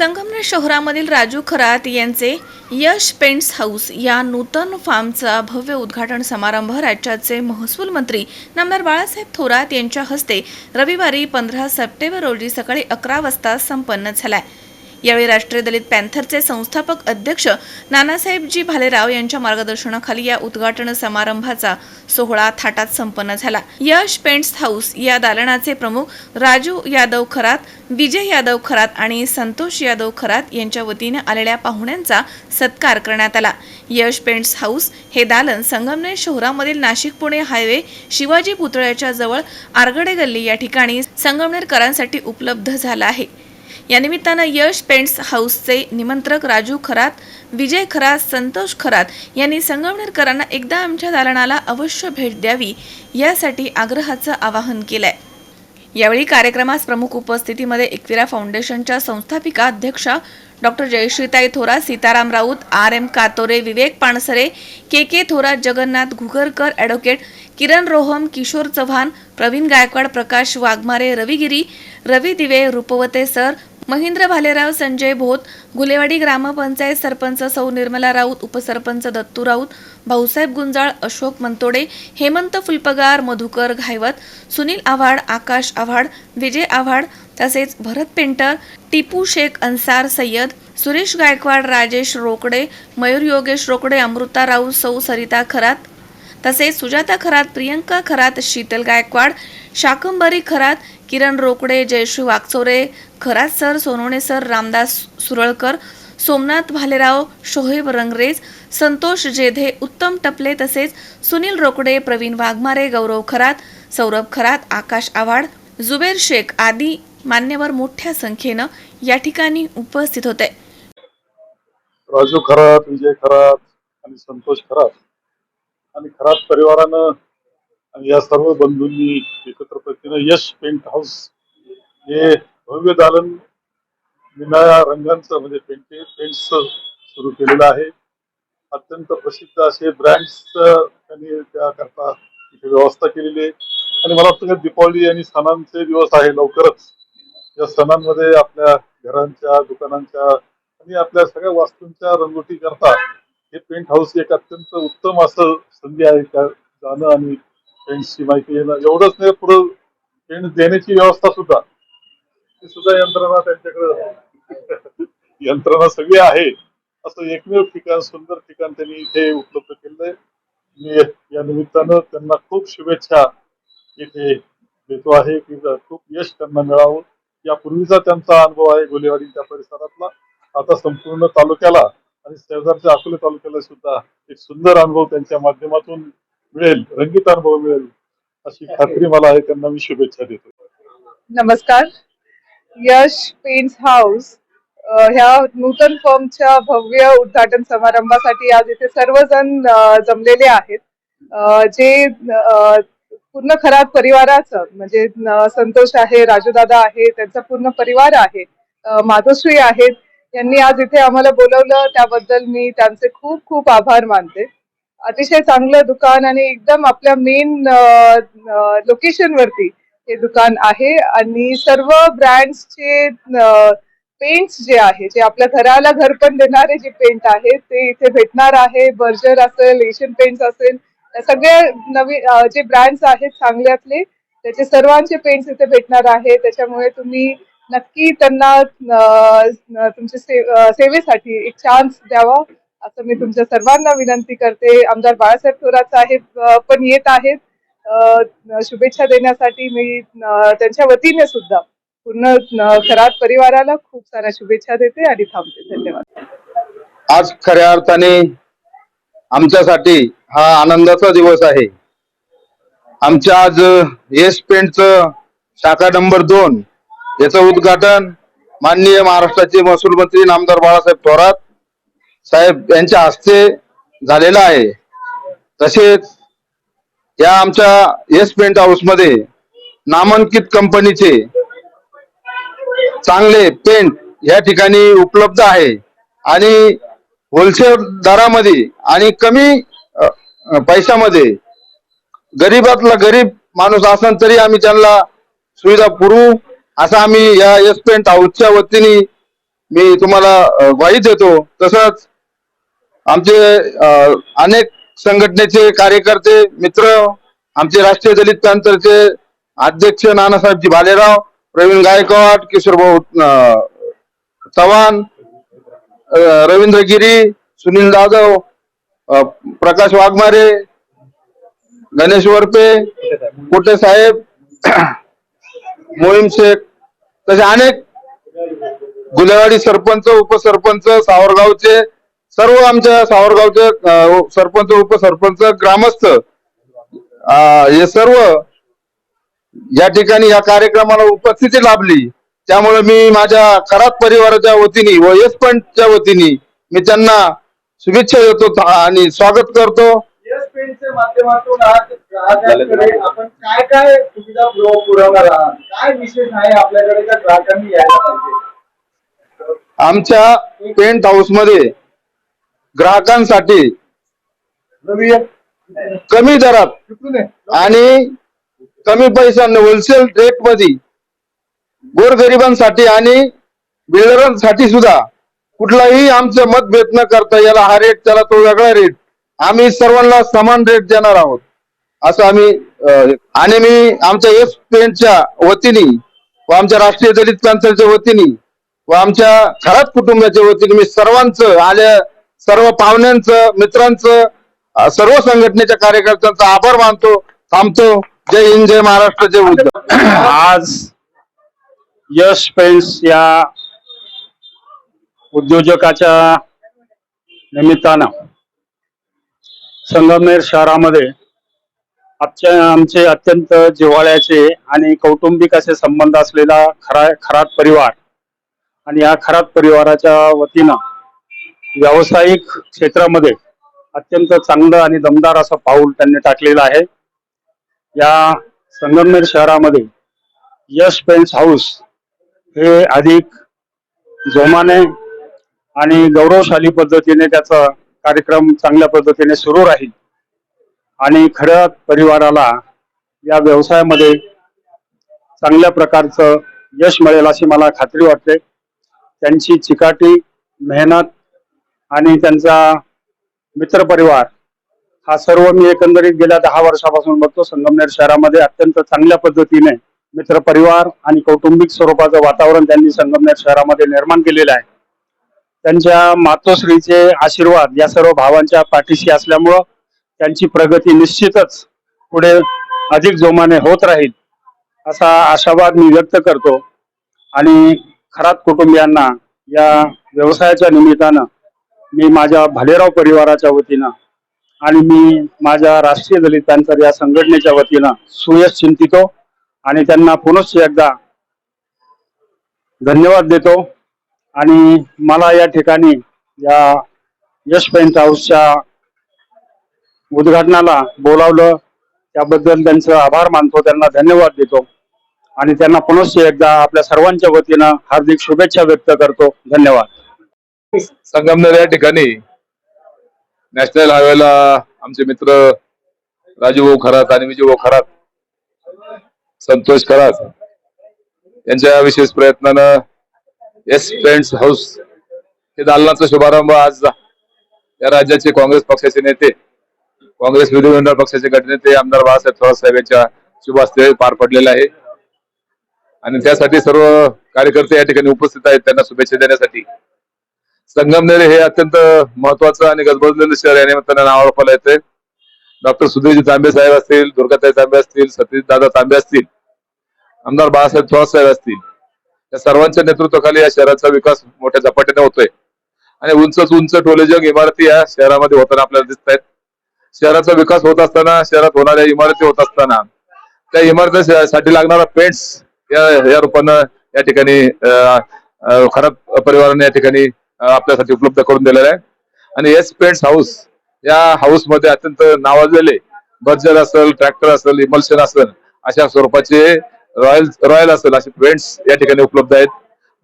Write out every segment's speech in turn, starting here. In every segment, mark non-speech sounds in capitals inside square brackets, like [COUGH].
संगमनेर शहरामधील राजू खरात यांचे यश paints house या नूतन फार्मचा भव्य उद्घाटन समारंभ राज्याचे महसूल मंत्री नामदार बाळासाहेब थोरात यांच्या हस्ते रविवारी पंधरा सप्टेंबर रोजी सकाळी अकरा वाजता संपन्न झाला आहे यावेळी राष्ट्रीय दलित पॅन्थरचे संस्थापक अध्यक्ष नानासाहेबजी भालेराव यांच्या मार्गदर्शनाखाली या उद्घाटन समारंभाचा सोहळा थाटात संपन्न झाला. यश पेंट्स हाऊस या दालनाचे प्रमुख राजू यादव खरात विजय यादव खरात आणि संतोष यादव खरात यांच्या वतीने आलेल्या पाहुण्यांचा सत्कार करण्यात आला. यश पेंट्स हाऊस हे दालन संगमनेर शहरामधील नाशिक पुणे हायवे शिवाजी पुतळ्याच्या जवळ आरगडे गल्ली या ठिकाणी संगमनेरकरांसाठी उपलब्ध झालं आहे. या निमित्तानं यश पेंट्स हाऊसचे निमंत्रक राजू खरात विजय खरात संतोष खरात यांनी संगमनेरकरांना एकदा आमच्या दालनाला अवश्य भेट द्यावी यासाठी आग्रहाचं आवाहन केलंय. यावेळी कार्यक्रमास प्रमुख उपस्थितीमध्ये एकविरा फाउंडेशनच्या संस्थापिका अध्यक्षा डॉक्टर जयश्रीताई Thorat Sitaram Raut R M Katore Vivek Pansare K K Thorat Jagannath Ghugarkar advocate Kiran Roham Kishor Chavan Pravin Gaikwad Prakash Waghmare Ravigiri Ravi Dive Rupwate sir Mahendra Bhalerao Sanjay Bhot Gulewadi gram panchayat sarpanch सौ निर्मला राऊत उपसरपंच दत्तू राऊत भाऊसाहेब गुंजाळ अशोक मंतोडे हेमंत फुलपगार मधुकर घायवत सुनील आव्हाड आकाश आव्हाड विजय आव्हाड तसेच Bharat painter Tipu Shaikh Ansar Syed Suresh Gaikwad Rajesh Rokade Mayur Yogesh Rokade Amruta Raut सौ सरिता खरात. तसेच Sujata Kharat Priyanka Kharat Sheetal Gaikwad Shakambari Kharat Kiran Rokade Jayashree Wagchore Kharat sir Sonawane sir Ramdas Suralkar Somnath Bhalerao Shoheb Rangrez Santosh Jedhe Uttam Tapale तसेच सुनील रोकडे प्रवीण वाघमारे गौरव खरात सौरभ खरात आकाश आव्हाड जुबेर शेख आदी मान्यवर मोठ्या संख्येनं या ठिकाणी उपस्थित होते. राजू खरात विजय खरात आणि संतोष खरात. आणि खरात परिवारानं या सर्व बंधूंनी एकत्र प्रतीनं यश पेंट हाऊस हे भव्य दालन निनाया रंगांचं म्हणजे पेंटे पेंट्स सुरू केलेलं आहे. अत्यंत प्रसिद्ध असे ब्रँड्स त्यांनी त्याकरता इथे व्यवस्था केलेली आहे. आणि मला वाटतं की दीपावली आणि सणांचे दिवस आहे लवकरच. या सणांमध्ये आपल्या घरांच्या दुकानांच्या आणि आपल्या सगळ्या वास्तूंच्या रंगोटी करता हे पेंट हाऊस एक अत्यंत उत्तम असं संधी आहे त्या जाणं आणि पेंटची माहिती येणं एवढंच नाही पुढं पेंट देण्याची व्यवस्था सुद्धा. ती सुद्धा यंत्रणा त्यांच्याकडे [LAUGHS] यंत्रणा सगळी आहे. असं एकमेव ठिकाण सुंदर ठिकाण त्यांनी इथे उपलब्ध केलंय मी या निमित्तानं त्यांना खूप शुभेच्छा इथे देतो आहे. की खूप यश त्यांना मिळावं. यापूर्वीचा त्यांचा अनुभव आहे गोलेवाडी त्या परिसरातला. आता संपूर्ण तालुक्याला आणि शेजारच्या अकोले तालुक्याला सुद्धा एक सुंदर अनुभव त्यांच्या माध्यमातून मिळेल रंगीत अनुभव मिळेल अशी खात्री मला आहे. त्यांना मी शुभेच्छा देतो. नमस्कार. यश पेंट्स हाऊस ह्या नूतन फर्मच्या भव्य उद्घाटन समारंभासाठी आज इथे सर्वजण जमलेले आहेत. जे पूर्ण खराब परिवाराचं म्हणजे संतोष आहे राजूदादा आहे त्यांचा पूर्ण परिवार आहे माधुश्री आहेत यांनी आज इथे आम्हाला बोलवलं त्याबद्दल मी त्यांचे खूप खूप आभार मानते. अतिशय चांगलं दुकान आणि एकदम आपल्या मेन लोकेशन वरती हे दुकान आहे आणि सर्व ब्रँड्सचे पेंट्स जे आहे जे आपल्या घराला घर पण देणारे जे पेंट आहे ते इथे भेटणार आहे. बर्जर असेल एशियन पेंट्स असेल सगळे नवीन जे ब्रँड्स आहेत चांगल्यातले त्याचे सर्वांचे पेंट्स इथे भेटणार आहे. त्याच्यामुळे तुम्ही नक्की त्यांना तुमच्या सेवेसाठी एक चान्स द्यावा असं मी तुमच्या सर्वांना विनंती करते. आमदार बाळासाहेब थोरात साहेब पण येत आहेत. शुभेच्छा देण्यासाठी मी त्यांच्या वतीने सुद्धा पूर्ण अं, खरात परिवाराला खूप साऱ्या शुभेच्छा देते आणि थांबते. धन्यवाद. आज खऱ्या अर्थाने आमच्यासाठी हा आनंदाचा दिवस आहे. आमच्या आज येस पेंटचं शाखा नंबर दोन याचं उद्घाटन माननीय महाराष्ट्राचे महसूल मंत्री नामदार बाळासाहेब थोरात साहेब यांच्या हस्ते झालेलं आहे. तसेच या आमच्या येस पेंट हाऊसमध्ये नामांकित कंपनीचे चांगले पेंट या ठिकाणी उपलब्ध आहे. आणि होलसेल दरामध्ये आणि कमी पैशामध्ये. गरीबातला गरीब माणूस असन तरी आम्ही त्यांना सुविधा पुरवू असं आम्ही या एस पेंट हाऊसच्या वतीने मी तुम्हाला ग्वाही देतो. तसंच आमचे अनेक संघटनेचे कार्यकर्ते मित्र आमचे राष्ट्रीय दलित प्रांतचे अध्यक्ष नानासाहेबजी भालेराव प्रवीण गायकवाड किशोरभाऊ चव्हाण रवींद्र गिरी सुनील जाधव प्रकाश वाघमारे गणेश वरपे कुठे साहेब [CLEARS THROAT] मोहीम शेख तसे अनेक गुलेवाडी सरपंच उपसरपंच सावरगावचे सर्व आमच्या सावरगावचे सरपंच उपसरपंच ग्रामस्थ हे सर्व या ठिकाणी या कार्यक्रमाला उपस्थिती लाभली. त्यामुळे मी माझ्या खरात परिवाराच्या वतीने व येस पॉइंटच्या वतीने मी त्यांना शुभेच्छा देतो आणि स्वागत करतो. येस पेंटच्या माध्यमातून आज ग्राहकांकडे आपण काय काय सुविधा पुरव- पुरवणार आहात? काय विशेष आहे आपल्याकडे त्या ग्राहकांनी यायला पाहिजे? आमच्या पेंट हाऊसमध्ये ग्राहकांसाठी कमी दरात आणि कमी पैशांनी होलसेल रेटमध्ये गोरगरिबांसाठी आणि बिल्डरांसाठी सुद्धा कुठलाही आमचं मतभेद न करता याला हा रेट त्याला तो वेगळा रेट आम्ही सर्वांना समान रेट देणार आहोत. असं आम्ही आणि मी आमच्या एस पेंटच्या वतीने व आमच्या राष्ट्रीय दलित पॅन्सलच्या वतीने व आमच्या खरात कुटुंबाच्या वतीने मी सर्वांचं आल्या सर्व पाहुण्यांचं मित्रांचं सर्व संघटनेच्या कार्यकर्त्यांचा आभार मानतो थांबतो. जय हिंद जय महाराष्ट्र जय उद्या आज यश पेन्स या उद्योजकाच्या निमित्तानं संगमनेर शहरामध्ये आजच्या आमचे अत्यंत जिव्हाळ्याचे आणि कौटुंबिक असे संबंध असलेला खरा खरात परिवार आणि या खरात परिवाराच्या वतीनं व्यावसायिक क्षेत्रामध्ये अत्यंत चांगलं आणि दमदार असं पाऊल त्यांनी टाकलेलं आहे. या संगमनेर शहरामध्ये यश पेन्स हाऊस हे अधिक जोमाने आणि गौरवशाली पद्धतीने त्याचा कार्यक्रम चांगल्या पद्धतीने सुरू राहील. आणि खऱ्या परिवाराला या व्यवसायामध्ये चांगल्या प्रकारचं यश मिळेल अशी मला खात्री वाटते. त्यांची चिकाटी मेहनत आणि त्यांचा मित्रपरिवार हा सर्व मी एकंदरीत गेल्या दहा वर्षापासून बघतो. संगमनेर शहरामध्ये अत्यंत चांगल्या पद्धतीने मित्रपरिवार आणि कौटुंबिक स्वरूपाचं वातावरण त्यांनी संगमनेर शहरामध्ये निर्माण केलेलं आहे. त्यांच्या मातोश्रीचे आशीर्वाद या सर्व भावांच्या पाठीशी असल्यामुळं त्यांची प्रगती निश्चितच पुढे अधिक जोमाने होत राहील असा आशावाद मी व्यक्त करतो. आणि खरात कुटुंबियांना या व्यवसायाच्या निमित्तानं मी माझ्या भालेराव परिवाराच्या वतीनं आणि मी माझ्या राष्ट्रीय दलित या संघटनेच्या वतीनं सुयश चिंतितो. आणि त्यांना पुनश्च एकदा धन्यवाद देतो. आणि मला या ठिकाणी या यश पेंट हाऊसच्या उद्घाटनाला बोलावलं. त्याबद्दल त्यांचं आभार मानतो. त्यांना धन्यवाद देतो. आणि त्यांना पुनश्च एकदा आपल्या सर्वांच्या वतीनं हार्दिक शुभेच्छा व्यक्त करतो. धन्यवाद. संगमनेर या ठिकाणी नॅशनल हायवेला आमचे मित्र राजू भाऊ खरात आणि विजू भाऊ खरात संतोष करा यांच्या विशेष प्रयत्नानं एस फ्रेंड्स हाऊस हे दालनाचा शुभारंभ आज या राज्याचे काँग्रेस पक्षाचे नेते काँग्रेस विधिमंडळ पक्षाचे गटनेते आमदार बाळासाहेब थोरात साहेब यांच्या शुभ हस्ते पार पडलेला आहे. आणि त्यासाठी सर्व कार्यकर्ते या ठिकाणी उपस्थित आहेत. त्यांना शुभेच्छा देण्यासाठी. संगमनेर हे अत्यंत महत्वाचं आणि गजबजलेलं शहर या निमित्तानं नावाळपाला येते डॉक्टर सुधीरजी तांबे साहेब असतील दुर्गाताई तांबे असतील सतीश दादा तांबे असतील आमदार बाळासाहेब थोरात साहेब असतील या सर्वांच्या नेतृत्वाखाली या शहराचा विकास मोठ्या झपाट्याने होतोय. आणि उंचच उंच टोलेजंग इमारती या शहरामध्ये होताना आपल्याला दिसत आहेत शहराचा विकास होत असताना शहरात होणाऱ्या इमारती होत असताना त्या इमारतीसाठी लागणारा पेंट्स या या रूपानं या ठिकाणी खराब परिवाराने या ठिकाणी आपल्यासाठी उपलब्ध करून दिलेला आहे. आणि एस पेंट्स हाऊस या हाऊसमध्ये अत्यंत नावाजलेले बर्जर असेल ट्रॅक्टर असेल इमल्शन असेल अशा स्वरूपाचे रॉयल रॉयल असेल असे पेंट्स या ठिकाणी उपलब्ध आहेत.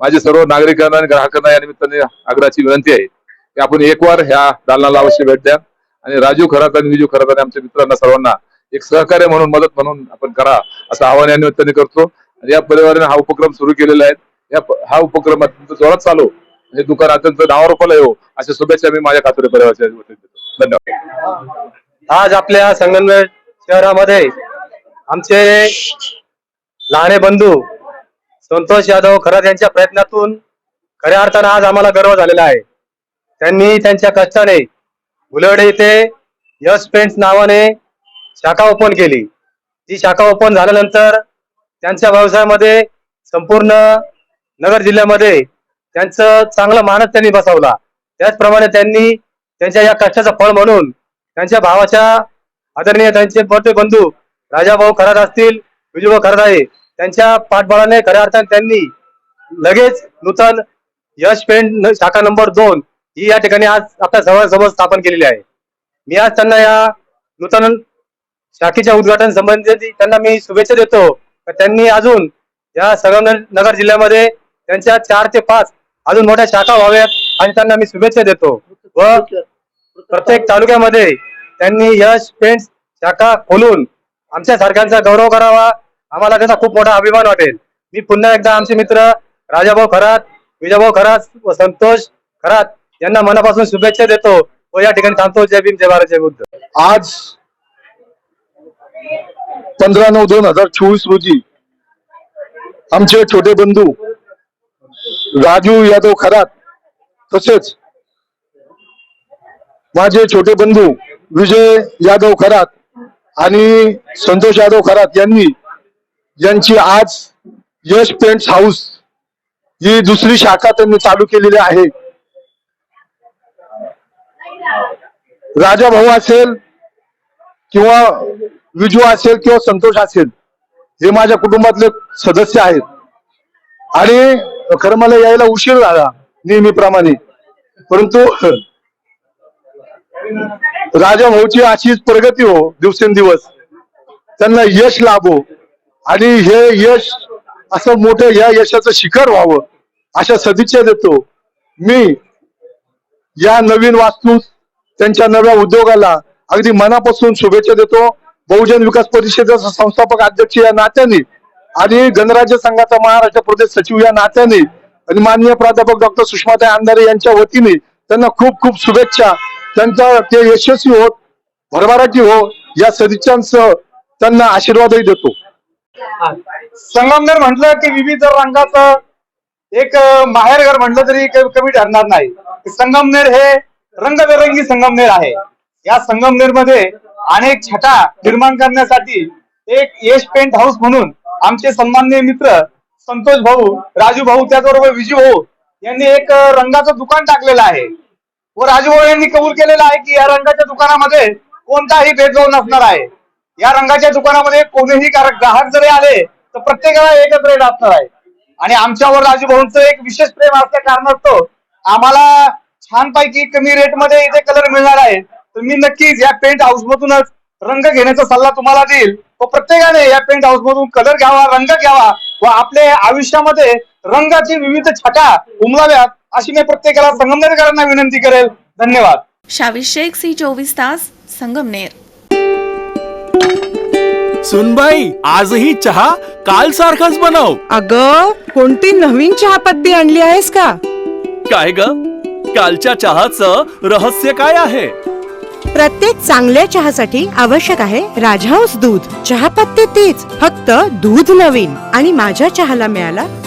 माझी सर्व नागरिकांना आणि ग्राहकांना या निमित्ताने आग्रहाची विनंती आहे की आपण एक वार ह्या दालनाला अवश्य भेट द्या. आणि राजू खरात आणि विजू खरात आणि आमच्या मित्रांना सर्वांना एक सहकार्य म्हणून मदत म्हणून आपण करा असं आवाहन या निमित्ताने करतो. आणि या परिवाराने हा उपक्रम सुरू केलेला आहे. या हा उपक्रम अत्यंत जोरात चालू. हे दुकान अत्यंत नावारूपाला येऊ हो. अशा शुभेच्छा मी माझ्या खातोरी परिवाराच्या वतीने देतो. धन्यवाद. आज आपल्या संगमनेर शहरामध्ये आमचे लहाने बंधू संतोष यादव खरात यांच्या प्रयत्नातून खऱ्या अर्थानं आज आम्हाला गर्व झालेला आहे. त्यांनी त्यांच्या कष्टाने उलड येथे यश पेंट्स नावाने शाखा ओपन केली. ती शाखा ओपन झाल्यानंतर त्यांच्या व्यवसायामध्ये संपूर्ण नगर जिल्ह्यामध्ये त्यांचं चांगलं मानस त्यांनी बसवला. त्याचप्रमाणे त्यांनी त्यांच्या या कष्टाचं फळ म्हणून त्यांच्या भावाच्या आदरणीय त्यांचे मोठे बंधू राजाभाऊ खरात असतील विजूभाऊ खरात आहे त्यांच्या पाठबळाने खऱ्या अर्थाने त्यांनी लगेच नूतन यश पेंट शाखा नंबर दोन ही या ठिकाणी आज आपल्या सर्वांसमोर स्थापन केलेली आहे. मी आज त्यांना या नूतन शाखेच्या उद्घाटन संबंधी त्यांना मी शुभेच्छा देतो. तर त्यांनी अजून या संगमनगर नगर जिल्ह्यामध्ये त्यांच्या चार ते पाच अजून मोठ्या शाखा व्हाव्यात आणि त्यांना मी शुभेच्छा देतो. व प्रत्येक तालुक्यामध्ये त्यांनी यश पेंट शाखा खोलून आमच्या सारख्यांचा गौरव करावा. आम्हाला त्याचा खूप मोठा अभिमान वाटेल. मी पुन्हा एकदा आमचे मित्र राजाभाऊ खरात विजयभाऊ खरात व संतोष खरात यांना मनापासून शुभेच्छा देतो व या ठिकाणी थांबतो. जय भीम जय भारत जय बुद्ध. आज पंधरा नऊ दोन हजार चोवीस रोजी आमचे छोटे बंधू राजू यादव खरात तसेच माझे छोटे बंधू विजय यादव खरात आणि संतोष यादव खरात यांनी यांची आज यश पेंट्स हाऊस ही दुसरी शाखा त्यांनी चालू केलेली आहे. राजा भाऊ असेल किंवा विजू असेल किंवा संतोष असेल हे माझ्या कुटुंबातले सदस्य आहेत. आणि खरं मला यायला उशीर झाला नेहमीप्रमाणे. परंतु राजा भाऊची अशीच प्रगती हो दिवसेंदिवस. त्यांना यश लाभो. आणि हे यश असं मोठं या यशाचं शिखर व्हावं अशा सदिच्छा देतो. मी या नवीन वास्तू त्यांच्या नव्या उद्योगाला अगदी मनापासून शुभेच्छा देतो. बहुजन विकास परिषदेचा संस्थापक अध्यक्ष या नात्याने आणि गणराज्य संघाचा महाराष्ट्र प्रदेश सचिव या नात्याने आणि माननीय प्राध्यापक डॉक्टर सुषमाताई अंधारे यांच्या वतीने त्यांना खूप खूप शुभेच्छा. त्यांचा ते यशस्वी होत भरभराटी हो या सदिच्छांसह त्यांना आशीर्वादही देतो. संगमनेर म्हटलं की विविध रंगाचं एक माहेरघर म्हटलं तरी कमी ठरणार नाही. संगमनेर हे रंगबेरंगी संगमनेर आहे. या संगमनेरमध्ये अनेक छटा निर्माण करण्यासाठी एक यश पेंट हाऊस म्हणून आमचे सन्माननीय मित्र संतोष भाऊ राजू भाऊ त्याचबरोबर विजू भाऊ यांनी एक रंगाचं दुकान टाकलेलं आहे. व राजू यांनी कबूल केलेलं आहे की या रंगाच्या दुकानामध्ये कोणताही भेदभाव नसणार आहे. या रंगाच्या दुकानामध्ये कोणीही ग्राहक जरी आले तर प्रत्येकाला एकच रेट असणार आहे. आणि आमच्यावर राजू एक विशेष प्रेम असल्या कारणास्तव आम्हाला छानपैकी कमी रेटमध्ये इथे कलर मिळणार आहे. तर मी नक्कीच या पेंट हाऊस मधूनच रंग घेण्याचा सल्ला तुम्हाला देईल. व प्रत्येकाने या पेंट हाऊस मधून कलर घ्यावा रंग घ्यावा व आपल्या आयुष्यामध्ये रंगाची विविध छटा उमलाव्यात अशी मी प्रत्येकाला संगमनेरकरांना विनंती करेल. धन्यवाद. शावी शेख सी चोवीस तास संगमनेर. सुनबाई आजही चहा काल सारखाच बनव. अग कोणती नवीन चहापत्ती आणली आहेस का? काय ग? कालच्या चहाचं रहस्य काय आहे? प्रत्येक चांगल्या चहासाठी आवश्यक आहे राजहंस दूध. चहापत्ती तीच फक्त दूध नवीन. आणि माझ्या चहाला मिळाला